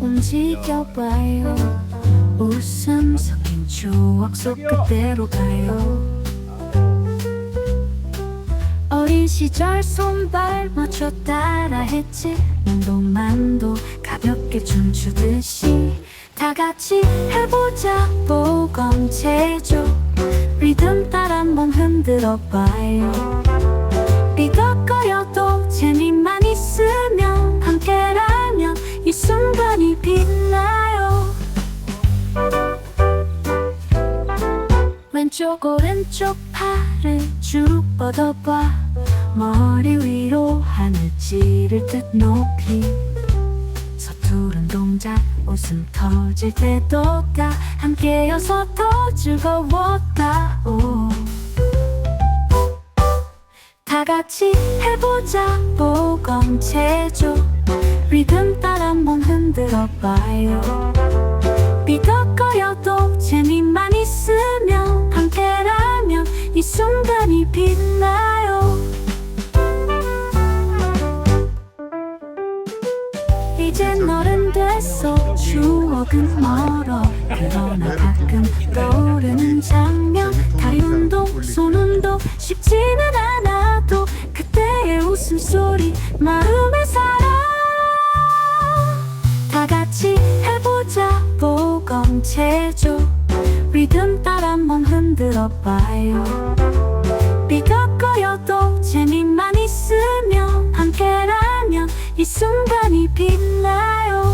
움직여봐요. 웃음 섞인 추억 속 그대로 가요. 어린 시절 손발 맞춰 따라했지. 운동만도 가볍게 춤추듯이. 다 같이 해보자 보검 체조. 리듬 따라 한번 흔들어봐요 왼쪽 오른쪽 팔을 쭉 뻗어봐. 머리 위로 하늘 찌를 듯 높이. 서투른 동작 웃음 터질 때도 다 함께여서 더 즐거웠다. 오. 다 같이 해보자. 보검체조. 리듬 따라 한번 흔들어봐요. 삐걱 이젠 어른 됐어. 추억은 멀어. 그러나 가끔 떠오르는 장면. 다리 운동 손 운동 쉽지는 않아도 그때의 웃음소리 마음에 살아. 다 같이 해보자 보검 체조. 리듬 따라 한번 흔들어 봐요 이 순간이 빛나요 빛나요